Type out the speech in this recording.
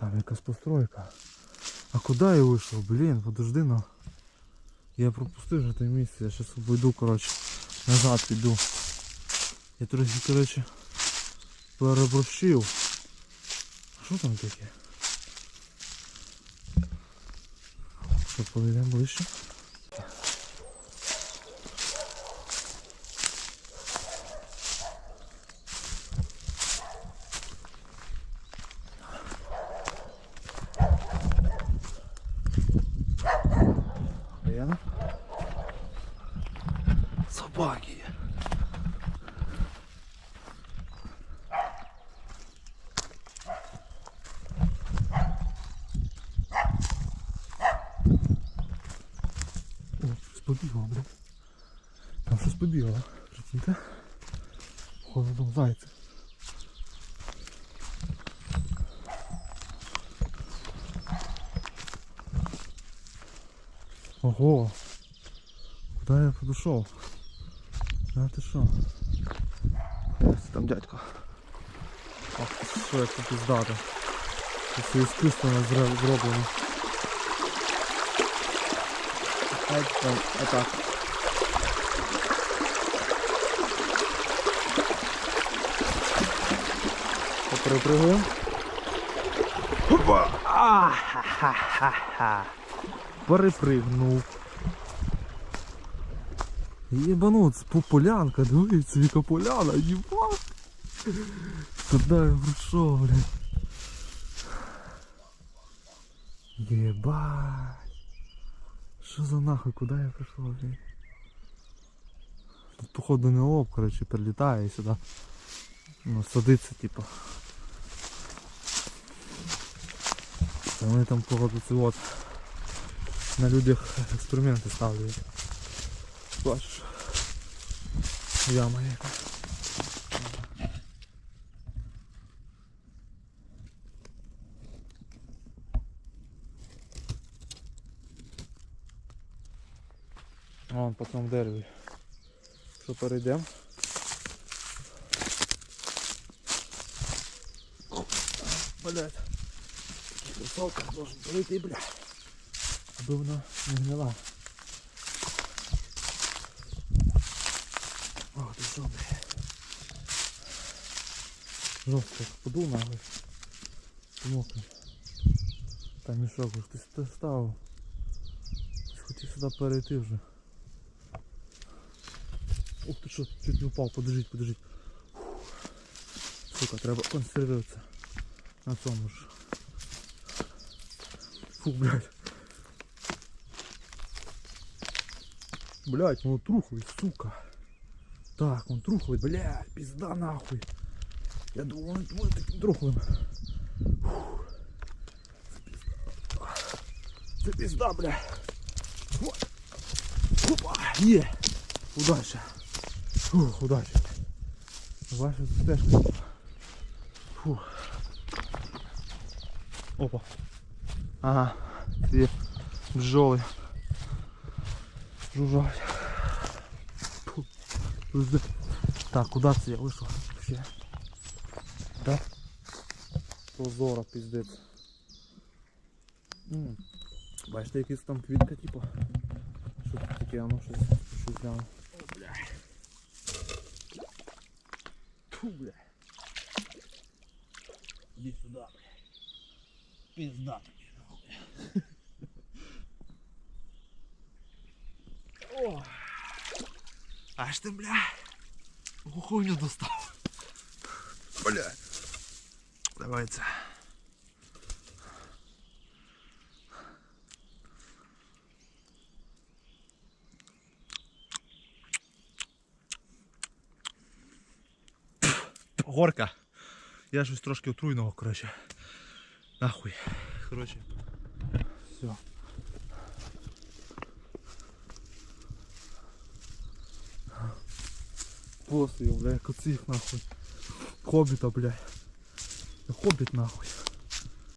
Там якась постройка. А куди я вийшов? Блін, подожди ну. Я пропустив вже те місце, я зараз обійду, коротше, назад піду. Я трохи, коротше, переборщив. Що там таке? Що, подійдемо ближче? Лена? Собаки. О, щось побігло, блядь. Там щось побігло. Прикиньте. Походу там зайці. Ого! Куда я подошел? А ти що? Ось там дядько. Ах, ти що як тут піздати. Це все іскусственно зре- зроблено. Ай, ай, отак. Перепрыгуємо. Опа! А-ха-ха-ха-ха. Перепригнув. Єбанут, по полянка, дивіться, яка поляна, єбать. Куда я прийшов, блядь? Єбать. Що за нахуй, куди я прийшов, блядь? Тут походу не лоб, коротше, прилітає сюди. Ну, садиться, типа. Вони там, походу, це от на людях експерименти ставлять. Бачиш. Яма яка. Вон по цьому дереві. Що перейдемо? Блять. Висока должен перейти, блядь Аби вона не гнила. О, ти що, блядь. Жорстко подув нахуй. Помокне. Там мішок уж ти сюди ставив. Хотів сюди перейти вже. Ух ти що, чуть не упав, подождіть, подождіть. Сука, треба консервуватися. На цьому ж. Фу, блядь. Блядь, он трухлый, сука. Так, он трухлый, блядь, пизда нахуй. Я думал, он будет таким трухлым. Це пизда, блядь. Вот. Опа, є. Удача. Фух, удача. Ваша стежка. Фух. Опа. Ага, ці бджоли. Жужжать. Так, куди це я вийшов? Ще. Да? Прозора, пиздець. М. Бачите, якась там квітка, типу. Що тут таке, а ну щось, щось гляну. О, бля. Фу, бля. Иди сюда, бля. Пизда тобі, нахуй. О! Аж ти, бля, хуйню достав. Бля. Давай це. Горка. Я щось трошки отруйного, коротше. Нахуй. Коротше. Все. Просто, бля, як оцих нахуй. Хобіта, бля. Хобіт нахуй.